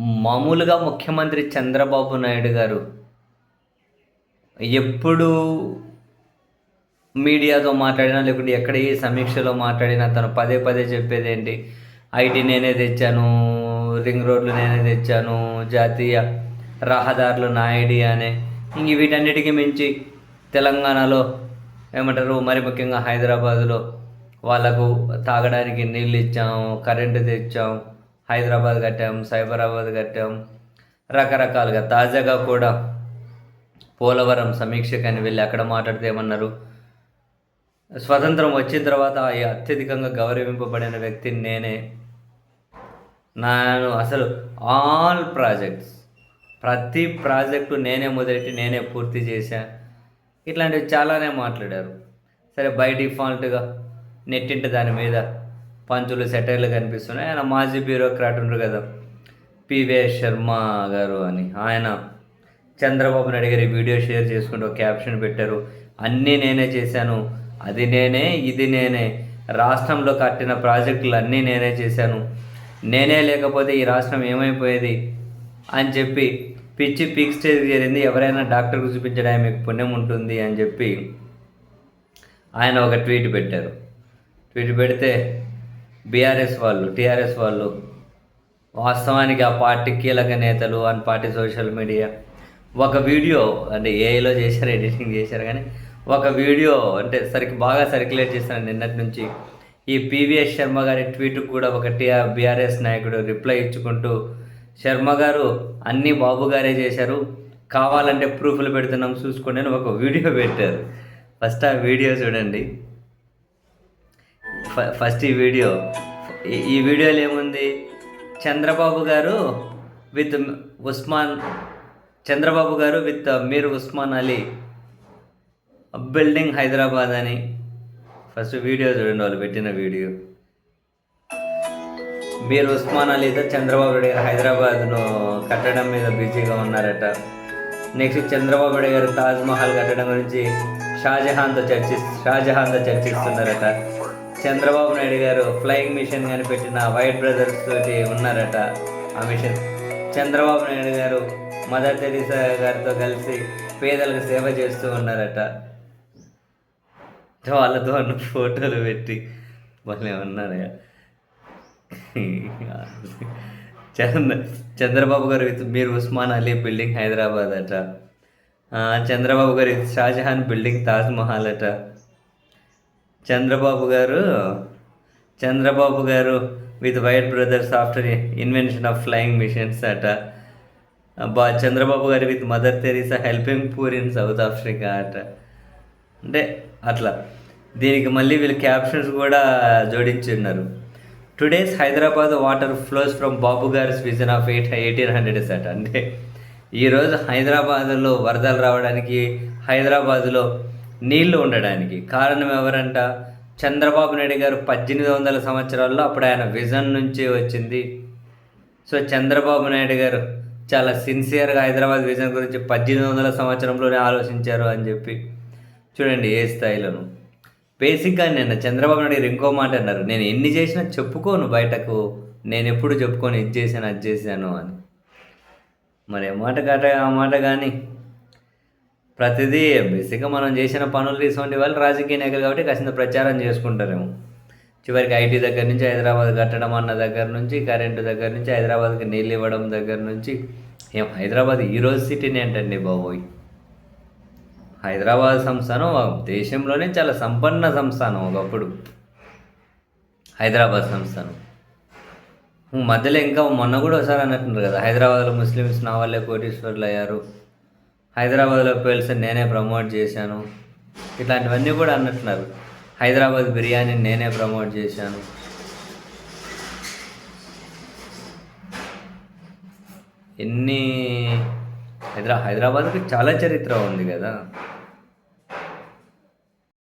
మామూలుగా ముఖ్యమంత్రి చంద్రబాబు నాయుడు గారు ఎప్పుడు మీడియాతో మాట్లాడినా లేకుంటే ఎక్కడ ఏ సమీక్షలో మాట్లాడినా తను పదే పదే చెప్పేది ఏంటి ఐటీ నేనే తెచ్చాను రింగ్ రోడ్లు నేనే తెచ్చాను జాతీయ రహదారులు నాయుడి అనే. ఇంక వీటన్నిటికీ మించి తెలంగాణలో ఏమంటారు మరి ముఖ్యంగా హైదరాబాదులో వాళ్ళకు తాగడానికి నీళ్ళు ఇచ్చాము కరెంటు తెచ్చాం హైదరాబాద్ కట్టాం సైబరాబాద్ కట్టాం రకరకాలుగా తాజాగా కూడా పోలవరం సమీక్షకని వెళ్ళి అక్కడ మాట్లాడితే ఏమన్నారు? స్వతంత్రం వచ్చిన తర్వాత అత్యధికంగా గౌరవింపబడిన వ్యక్తిని నేనే. నేను అసలు ఆల్ ప్రాజెక్ట్స్ ప్రతి ప్రాజెక్టు నేనే మొదలెట్టి నేనే పూర్తి చేశా. ఇట్లాంటివి చాలానే మాట్లాడారు. సరే బై డిఫాల్ట్గా నెట్టింటి దాని మీద పంచులు సెటైర్లు కనిపిస్తున్నాయి. ఆయన మాజీ బ్యూరోక్రాట్ ఉండరు కదా పివిఎస్ శర్మ గారు అని. ఆయన చంద్రబాబు నాయుడు గారి వీడియో షేర్ చేసుకుంటూ ఒక క్యాప్షన్ పెట్టారు. అన్నీ నేనే చేశాను అది నేనే ఇది నేనే. రాష్ట్రంలో కట్టిన ప్రాజెక్టులు అన్నీ నేనే చేశాను. నేనే లేకపోతే ఈ రాష్ట్రం ఏమైపోయేది అని చెప్పి పిచ్చి పీక్ స్టేజ్ చేరింది ఎవరైనా డాక్టర్కు చూపించడానికి మీకు పుణ్యం ఉంటుంది అని చెప్పి ఆయన ఒక ట్వీట్ పెట్టారు. ట్వీట్ పెడితే బీఆర్ఎస్ వాళ్ళు టీఆర్ఎస్ వాళ్ళు వాస్తవానికి ఆ పార్టీ కీలక నేతలు అండ్ పార్టీ సోషల్ మీడియా. ఒక వీడియో అంటే ఏఐలో చేశారు ఎడిటింగ్ చేశారు కానీ ఒక వీడియో అంటే సరికి బాగా సర్క్యులేట్ చేశారు నిన్నటి నుంచి. ఈ పివిఎస్ శర్మ గారి ట్వీట్ కూడా ఒక టీఆర్ బీఆర్ఎస్ నాయకుడు రిప్లై ఇచ్చుకుంటూ శర్మ గారు అన్నీ బాబు గారే చేశారు కావాలంటే ప్రూఫ్లు పెడుతున్నాం చూసుకోండి అని ఒక వీడియో పెట్టారు. ఫస్ట్ ఆ వీడియో చూడండి. ఫస్ట్ ఈ వీడియో. ఈ- వీడియోలో ఏముంది? చంద్రబాబు గారు with Osman Chandrababu garu with Mir Osman Ali building Hyderabad అని. ఫస్ట్ వీడియో చూడండి వాళ్ళు పెట్టిన వీడియో. మీరు ఉస్మాన్ అలీతో చంద్రబాబు నాయుడు గారు హైదరాబాద్ను కట్టడం మీద బిజీగా ఉన్నారట. నెక్స్ట్ చంద్రబాబు నాయుడు గారు తాజ్మహల్ కట్టడం గురించి షాజహాన్తో చర్చి షాజహాన్తో చర్చిస్తున్నారట. చంద్రబాబు నాయుడు గారు ఫ్లయింగ్ మిషన్ కనిపెట్టిన వైట్ బ్రదర్స్ తోటి ఉన్నారట ఆ మిషన్. చంద్రబాబు నాయుడు గారు మదర్ తెరీసా గారితో కలిసి పేదలకు సేవ చేస్తూ ఉన్నారట. వాళ్ళతో అన్న ఫోటోలు పెట్టి భలే ఉన్నారయ్యా చంద్ర చంద్రబాబు గారు విత్ మీరు ఉస్మాన్ అలీ బిల్డింగ్ హైదరాబాద్ అట. చంద్రబాబు గారు షాజహాన్ బిల్డింగ్ తాజ్మహల్ అట. చంద్రబాబు గారు చంద్రబాబు గారు with Wright brothers after invention of flying machines అట. బా చంద్రబాబు గారు with Mother Teresa helping poor in South Africa అట. అంటే అట్లా. దీనికి మళ్ళీ వీళ్ళు క్యాప్షన్స్ కూడా జోడించి ఉన్నారు today's Hyderabad water flows from Babu గారిస్ vision of eight eighteen hundreds అట. అంటే ఈరోజు హైదరాబాద్లో వరదలు రావడానికి హైదరాబాద్లో నీళ్ళు ఉండడానికి. కారణం ఎవరంట? చంద్రబాబు నాయుడు గారు పద్దెనిమిది వందల సంవత్సరాల్లో అప్పుడు ఆయన విజన్ నుంచి వచ్చింది. సో చంద్రబాబు నాయుడు గారు చాలా సిన్సియర్గా హైదరాబాద్ విజన్ గురించి పద్దెనిమిది వందల సంవత్సరంలోనే ఆలోచించారు అని చెప్పి చూడండి ఏ స్థాయిలోను. బేసిక్గా నిన్న చంద్రబాబు నాయుడు గారు ఇంకో మాట అన్నారు. నేను ఎన్ని చేసినా చెప్పుకోను బయటకు. నేను ఎప్పుడు చెప్పుకొని ఇది చేశాను అది చేశాను అని. మరి ఏ మాట కాట ఆ మాట కానీ ప్రతిదీ బేసిక్గా మనం చేసిన పనులు తీసుకుంటే వాళ్ళు రాజకీయ నాయకులు కాబట్టి కాసింత ప్రచారం చేసుకుంటారేమో. చివరికి ఐటీ దగ్గర నుంచి హైదరాబాద్ కట్టడం అన్న దగ్గర నుంచి కరెంటు దగ్గర నుంచి హైదరాబాద్కి నీళ్ళు ఇవ్వడం దగ్గర నుంచి. ఏం హైదరాబాద్ ఈరోజు సిటీని ఏంటండి బాబోయ్. హైదరాబాద్ సంస్థానం దేశంలోనే చాలా సంపన్న సంస్థానం ఒకప్పుడు. హైదరాబాద్ సంస్థానం. మధ్యలో ఇంకా మొన్న కూడా ఒకసారి అన్నట్టున్నారు కదా హైదరాబాద్లో ముస్లిమ్స్ నా వాళ్ళే కోటీశ్వర్లు అయ్యారు హైదరాబాద్లో పేల్స్ నేనే ప్రమోట్ చేశాను. ఇట్లాంటివన్నీ కూడా అన్నట్టున్నారు. హైదరాబాద్ బిర్యానీ నేనే ప్రమోట్ చేశాను. ఎన్ని హైదరా హైదరాబాద్కి చాలా చరిత్ర ఉంది కదా.